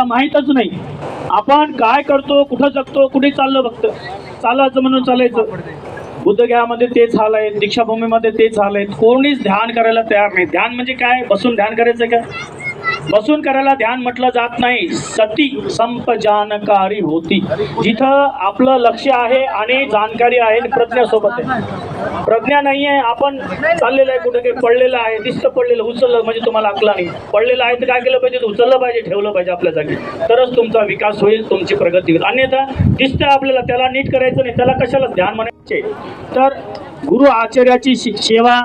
आपल्याला माहीतच नाही. आपण काय करतो कुठं जगतो कुठे चाललो फक्त? चालायचं म्हणून चालायचं. बुद्धगयामध्ये तेच हाल आहेत दीक्षाभूमीमध्ये तेच हाल आहेत. कोणीच ध्यान करायला तयार नाही. ध्यान म्हणजे काय? बसून ध्यान करायचं का? बसून करायला ध्यान म्हटलं जात नाही. सती संपजानकारी होती. जिथं आपलं लक्ष आहे आणि जाणकारी आहे प्रज्ञासोबत आहे. प्रज्ञा नाही आहे आपण चाललेलं आहे कुठे काही पडलेलं आहे दिसतं पडलेलं उचललं म्हणजे तुम्हाला अकला नाही. पडलेलं आहे तर काय केलं पाहिजे? उचललं पाहिजे ठेवलं पाहिजे आपल्या जागी. तरच तुमचा विकास होईल तुमची प्रगती होईल. अन्यथा दिसतं आपल्याला त्याला नीट करायचं नाही त्याला कशाला ध्यान म्हणायचे? तर गुरु आचार्याची सेवा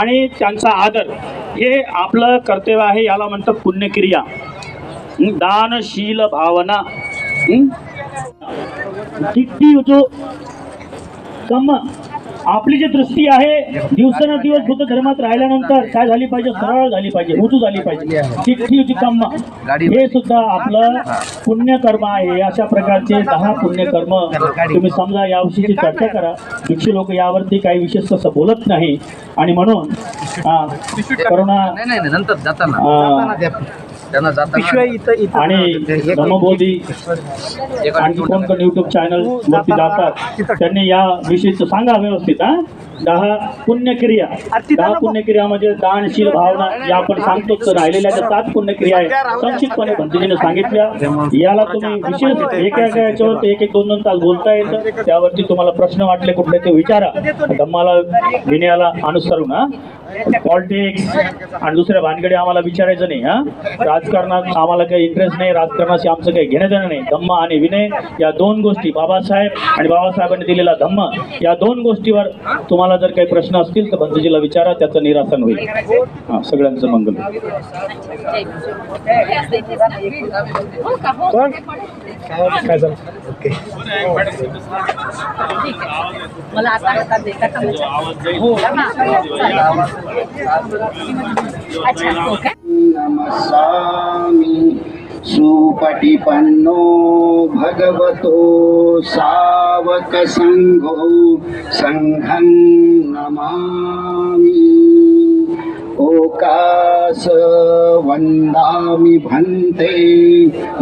आणि त्यांचा आदर हे आपलं कर्तव्य आहे याला म्हणतात पुण्यक्रिया. दानशील भावना. जो कम आपली जी दृष्टी आहे दिवसेंदिवस बुद्ध धर्मात राहिल्यानंतर काय झाली पाहिजे? सरळ झाली पाहिजे उजू झाली पाहिजे. किती होती कम्म हे सुद्धा आपलं पुण्यकर्म आहे. अशा प्रकारचे दहा पुण्यकर्म तुम्ही समजा याविषयीची चर्चा करा. भिक्षू लोक यावरती काही विशेष तसं बोलत नाही. आणि म्हणून हा, त्यांना जाताना आणि धमबोधी आणखी कोण कोण युट्यूब चॅनल वरती जातात त्यांनी या विषयीचं सांगा व्यवस्थित हा? दहा पुण्यक्रिया. दहा पुण्यक्रिया म्हणजे दानशील भावना या आपण सांगतो तर राहिलेल्या ज्या सात पुण्यक्रिया आहेत संक्षिप्तपणे भंतीजीने सांगितल्या. याला तुम्ही विशेष एका एका याच्यावर एक एक दोन दोन तास बोलता येतं. त्यावरती तुम्हाला प्रश्न वाटले कुठले ते विचारा. धम्माला विनयाला अनुसरून हा. पॉलिटिक्स आणि दुसऱ्या भानगडी आम्हाला विचारायचं नाही हा. राजकारणात आम्हाला काही इंटरेस्ट नाही राजकारणाशी आमचं काही घेणं देणं नाही. धम्म आणि विनय या दोन गोष्टी बाबासाहेब आणि बाबासाहेबांनी दिलेला धम्म या दोन गोष्टीवर तुम्हाला जर काही प्रश्न असतील तर बंधूजीला विचारा त्याचं निरासन होईल. हा सगळ्यांचं मंगल मला सुपटिपन्नो भगवतो सावक संघो संघं नमामि। ओकास वन्दामि भन्ते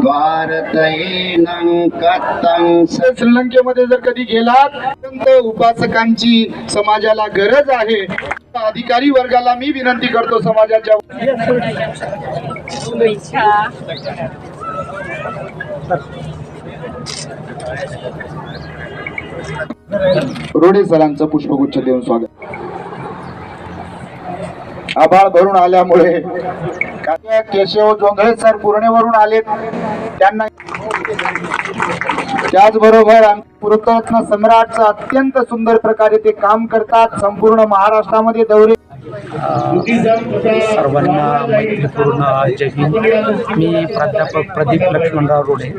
द्वारतयेनं कथं श्रीलंकेमध्ये जर कधी गेलात संत उपासकांची समाजाला गरज आहे. अधिकारी वर्गाला मी विनंती करतो समाजाच्या रोडे सरांचं पुष्पगुच्छ देऊन स्वागत. आभाळ भरून आल्यामुळे केशव जोंधळे सर पूर्णेवरून आलेत. त्यांना त्याचबरोबर वृत्तरत्न पुरतरत्न सम्राटचं अत्यंत सुंदर प्रकारे ते काम करतात. संपूर्ण महाराष्ट्रामध्ये दौरे सर्वांना मैत्रीपूर्ण जय हिंद. मी प्राध्यापक प्रदीप लक्ष्मणराव रोडे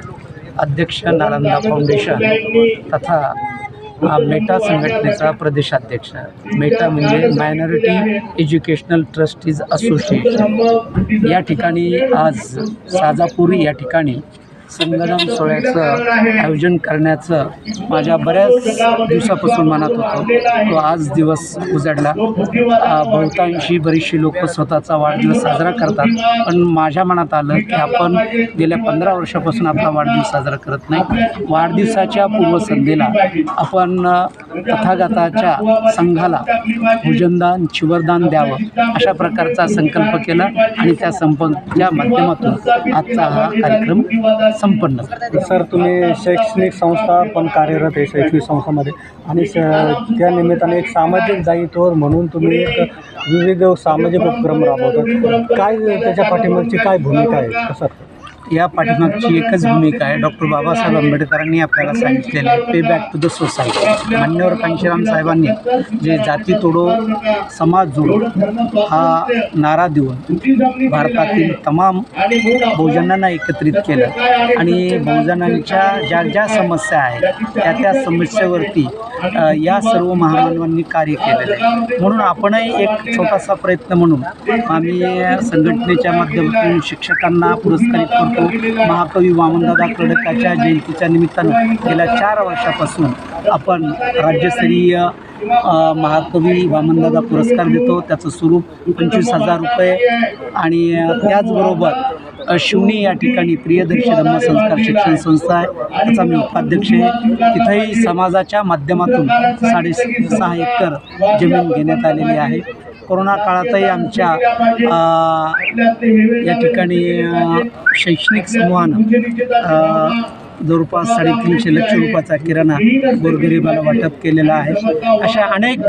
अध्यक्ष नालंदा फाउंडेशन तथा हा मेटा संघटनेचा प्रदेशाध्यक्ष मेटा म्हणजे मायनॉरिटी एज्युकेशनल ट्रस्टीज असोसिएशन या ठिकाणी आज साजापूर या ठिकाणी संगम सोहळ्याचं आयोजन करण्याचं माझ्या बऱ्याच दिवसापासून मनात होतं. तो आज दिवस उजाडला. बहुतांशी बरीचशी लोक स्वतःचा वाढदिवस साजरा करतात. पण माझ्या मनात आलं की आपण गेल्या पंधरा वर्षापासून आपला वाढदिवस साजरा करत नाही. वाढदिवसाच्या पूर्वसंध्येला आपण कथागताच्या तथागताच्या संघाला भुजनदान चिवरदान द्यावं अशा प्रकारचा संकल्प केला आणि त्या संपच्या माध्यमातून आजचा हा कार्यक्रम संपन्न. सर तुम्ही शैक्षणिक संस्था पण कार्यरत आहे शैक्षणिक संस्थामध्ये. आणि स त्या निमित्ताने एक सामाजिक दायित्व म्हणून तुम्ही एक विविध सामाजिक उपक्रम राबवतात. काय त्याच्या पाठिंबाची काय भूमिका आहे सर? या पाठीमागची एकच भूमिका आहे. डॉक्टर बाबासाहेब आंबेडकरांनी आपल्याला सांगितलेलं आहे. Pay back to the society मान्यवर कांशीराम साहेबांनी जे जाती तोडो समाज जोडो हा नारा देऊन भारतातील तमाम बहुजनांना एकत्रित केलं. आणि बहुजनांच्या ज्या ज्या समस्या आहेत त्या त्या समस्येवरती या सर्व महामानवांनी कार्य केलेलं आहे. म्हणून आपणही एक छोटासा प्रयत्न म्हणून आम्ही संघटनेच्या माध्यमातून शिक्षकांना पुरस्कारित करतो. महाकवी वामनदादा कडकाच्या जयंतीच्या निमित्तानं गेल्या चार वर्षापासून आपण राज्यस्तरीय महाकवी वामनदादा पुरस्कार देतो. त्याचं स्वरूप पंचवीस हजार रुपये आणि त्याचबरोबर शिवणी या ठिकाणी प्रियदर्शी धम्मसंस्कार शिक्षण संस्था आहे. त्याचा मी उपाध्यक्ष आहे. तिथंही समाजाच्या माध्यमातून साडे सहा एकर जमीन घेण्यात आलेली आहे. कोरोना काळातही आमच्या या ठिकाणी शैक्षणिक समूहानं जवळपास साडेतीनशे लक्ष रुपयाचा किराणा गोरगरिबाला वाटप केलेला आहे. अशा अनेक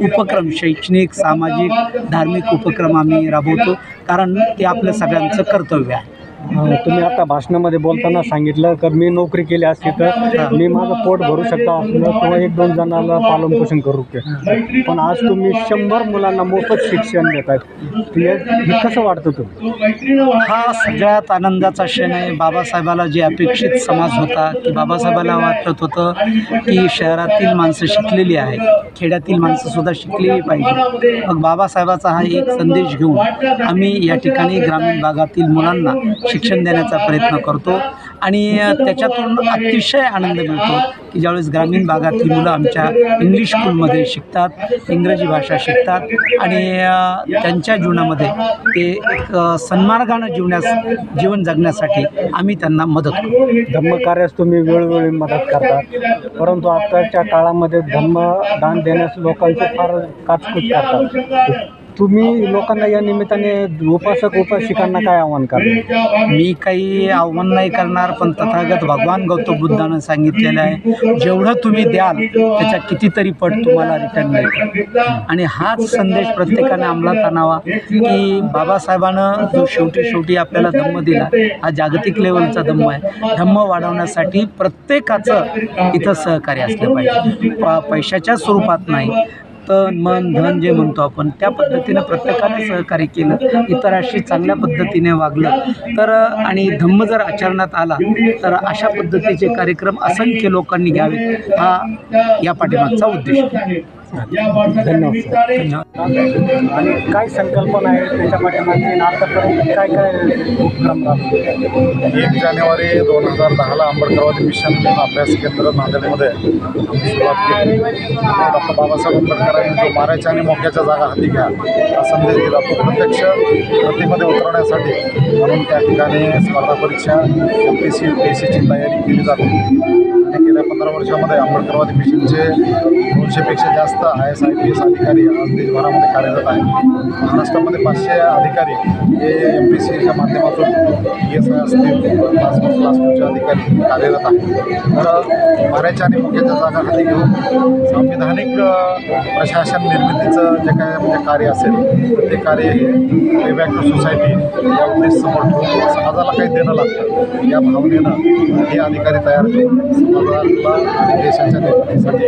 उपक्रम शैक्षणिक सामाजिक धार्मिक उपक्रम आम्ही राबवतो कारण ते आपलं सगळ्यांचं कर्तव्य आहे. तुम्ही आता भाषणामध्ये बोलताना सांगितलं तर मी नोकरी केली असती तर मी माझं पोट भरू शकता असलं किंवा एक दोन जणांना पालनपोषण करू के पण आज तुम्ही शंभर मुलांना मोफत शिक्षण देत आहेत ते कसं वाटतं तुम्ही हा सगळ्यात आनंदाचा क्षण आहे. बाबासाहेबाला जे अपेक्षित समाज होता की बाबासाहेबाला वाटत होतं की शहरातील माणसं शिकलेली आहेत खेड्यातील माणसंसुद्धा शिकलेली पाहिजे. मग बाबासाहेबाचा हा एक संदेश घेऊन आम्ही या ठिकाणी ग्रामीण भागातील मुलांना शिक्षण देण्याचा प्रयत्न करतो. आणि त्याच्यातून अतिशय आनंद मिळतो की ज्यावेळेस ग्रामीण भागातली मुलं आमच्या इंग्लिश स्कूलमध्ये शिकतात इंग्रजी भाषा शिकतात आणि त्यांच्या जीवनामध्ये ते एक सन्मार्गानं जीवण्यास जीवन जगण्यासाठी आम्ही त्यांना मदत करू धम्मकार्यास तुम्ही वेळोवेळी मदत करता. परंतु आताच्या काळामध्ये धम्मदान देण्यास लोकांचे फार काचकूच करतात. तुम्ही लोकांना या निमित्ताने उपासक उपासिकांना काय आव्हान करा मी काही आव्हान नाही करणार पण तथागत भगवान गौतम बुद्धानं सांगितलेलं आहे जेवढं तुम्ही द्याल त्याच्या कितीतरी पट तुम्हाला रिटर्न मिळेल आणि हाच संदेश प्रत्येकाने अंमलात आणावा की बाबासाहेबानं जो शेवटी शेवटी आपल्याला धम्म दिला हा जागतिक लेवलचा धम्म आहे. धम्म वाढवण्यासाठी प्रत्येकाचं इथं सहकार्य असलं पाहिजे. प- पैशाच्या स्वरूपात नाही तन मन धन जे म्हणतो आपण त्या पद्धतीनं प्रत्येकाने सहकार्य केलं. इतरांशी चांगल्या पद्धतीने वागलं. तर आणि धम्म जर आचरणात आला तर अशा पद्धतीचे कार्यक्रम असंख्य लोकांनी घ्यावे हा या पाठीमागचा उद्देश आणि काय संकल्पना आहे त्याच्या पाठीमागे? आतापर्यंत काय काय उपक्रम एक जानेवारी दोन हजार दहाला आंबेडकरवादी मिशन अभ्यास केंद्र नांदेडमध्ये सुरुवात केली. डॉक्टर बाबासाहेब आंबेडकरांनी जो मारायच्या आणि मोक्याच्या जागा हाती घ्या हा संदेश दिला. तो प्रत्यक्ष प्रतिमध्ये उतरवण्यासाठी म्हणून त्या ठिकाणी स्पर्धा परीक्षा M P C U P S सीची तयारी केली जाते. पंधरा वर्षामध्ये आंबेडकरवादी मिशनचे दोनशेपेक्षा जास्त I S I P S अधिकारी आज देशभरामध्ये कार्यरत आहेत. महाराष्ट्रामध्ये पाचशे अधिकारी हे एम पी सीच्या माध्यमातून पी एस आय असतील क्लास वन क्लास टूचे अधिकारी कार्यरत आहेत. तर माऱ्याच्या आणि मुख्याच्या जागा खाली घेऊन संविधानिक प्रशासन निर्मितीचं जे काय म्हणजे कार्य असेल ते कार्य हे पे बॅक टू सोसायटी या उद्देश समोर ठेवून समाजाला काही देणं लागतं. या भावनेनं हे अधिकारी तयार करून समाजाला देशाच्या निर्मितीसाठी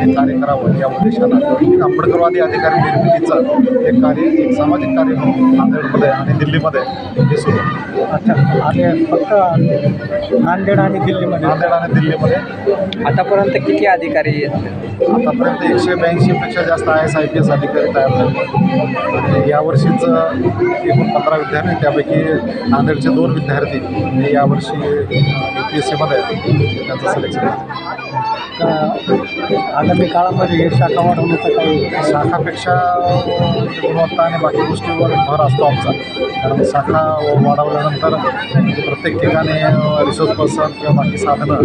हे कार्य करावं या उद्देशानं एक आंबेडकरवादी अधिकारी निर्मितीचं एक कार्य एक सामाजिक कार्य नांदेडमध्ये आणि दिल्लीमध्ये हे सुरू. अच्छा. आणि फक्त नांदेड आणि दिल्लीमध्ये? नांदेड आणि दिल्लीमध्ये. आतापर्यंत किती अधिकारी आतापर्यंत एकशे ब्याऐंशीपेक्षा जास्त I S I P S अधिकारी तयार झाले. आणि यावर्षीच एकूण पंधरा विद्यार्थी त्यापैकी नांदेडचे दोन विद्यार्थी हे यावर्षी पी एस सीमध्ये त्यांचं सिलेक्शन आगामी काळामध्ये हे शाखा वाढवण्याचा काही शाखापेक्षा गुणवत्ता आणि बाकी गोष्टीवर भर असतो आमचा. कारण शाखा वाढवल्यानंतर प्रत्येक ठिकाणी रिसोर्स पर्सन किंवा बाकी साधनं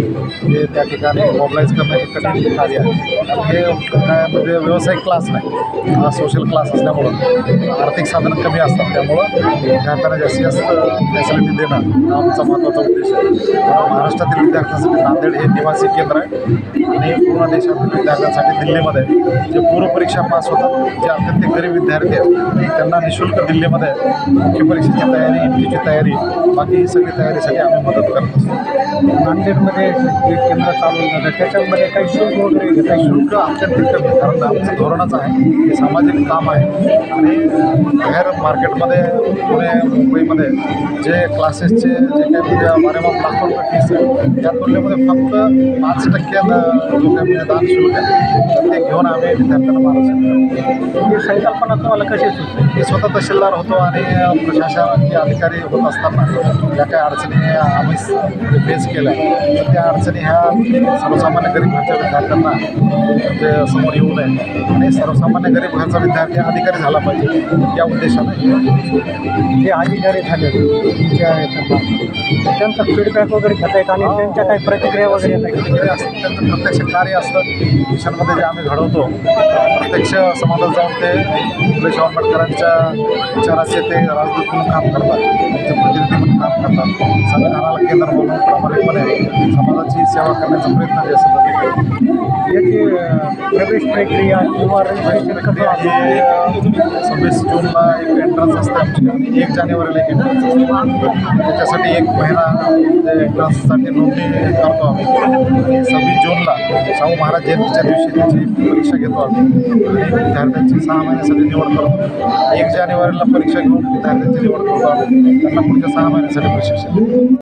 हे त्या ठिकाणी मोबलाईज करणं हे कठीण कार्य आहे. हे काय म्हणजे व्यावसायिक क्लास नाही हा सोशल क्लास असल्यामुळं आर्थिक साधनं कमी असतात. त्यामुळं त्यांना जास्तीत जास्त फॅसिलिटी देणं हा आमचा महत्त्वाचा उद्देश आहे. महाराष्ट्रातील विद्यार्थ्यांसाठी नांदेड हे निवासी केंद्र आहे. आणि पूर्ण देशातील विद्यार्थ्यांसाठी दिल्लीमध्ये जे पूर्वपरीक्षा पास होतात जे अत्यंत गरीब विद्यार्थी आहेत त्यांना निशुल्क दिल्लीमध्ये मुख्य परीक्षेची तयारी एमटीची तयारी बाकी ही सगळी तयारीसाठी आम्ही मदत करत असतो. नांदेडमध्ये जे केंद्र चालू झालं त्याच्यामध्ये काही शुल्क वगैरे काही शुल्क अत्यंत कमी कारण आमचं धोरणच आहे. हे सामाजिक काम आहे. आणि बाहेर मार्केटमध्ये पुणे मुंबईमध्ये जे क्लासेसचे जे काही म्हणजे वारेमाप लाखो रुपये फीस आहे त्या तुलनेमध्ये फक्त पाच टक्के द- जो काही म्हणजे दान शुल्क आहे ते घेऊन आम्ही विद्यार्थ्यांना मार्गदर्शन करतो ही संकल्पना तुम्हाला कशी सुचली मी स्वतः तहसीलदार होतो आणि प्रशासनाचे अधिकारी होत असताना ज्या काही अडचणी आम्ही फेस केल्या तर त्या अडचणी ह्या सर्वसामान्य गरीब घरच्या विद्यार्थ्यांना म्हणजे समोर येऊ नये. आणि सर्वसामान्य गरीब घरचा विद्यार्थी अधिकारी झाला पाहिजे या उद्देशाने हे जे अधिकारी झाले त्यांचा फीडबॅक वगैरे घेता येत आणि त्यांच्या काही प्रतिक्रिया वगैरे येत आहेत? त्यांचं प्रत्यक्ष कार्य असतं मिशनमध्ये जे आम्ही घडवतो प्रत्यक्ष समाजात जाऊन ते सुरेश आंबेडकरांच्या विचाराचे ते राजदूत म्हणून काम करतात त्यांचे प्रतिनिधी म्हणून काम करतात संविधानाला केंद्र म्हणून प्रामाणिकपणे समाजाची सेवा करण्याचा प्रयत्न जे असतात ते. याची प्रवेश प्रक्रिया किंवा रजिस्ट्रेशन कसं आहे? सव्वीस जूनला एक एंट्रन्स असते आमची आणि एक जानेवारीला एक एंट्रन्स असते त्याच्यासाठी एक महिना म्हणजे साठी नोंदणी करतो आम्ही. सव्वीस जूनला शाहू महाराज जयंतीच्या दिवशी त्यांची परीक्षा घेतो आम्ही. आणि विद्यार्थ्यांची सहा महिन्यासाठी निवड करतो. एक जानेवारीला परीक्षा घेऊन विद्यार्थ्यांची निवड करतो आम्ही. त्यांना पुढच्या सहा महिन्यासाठी प्रशिक्षण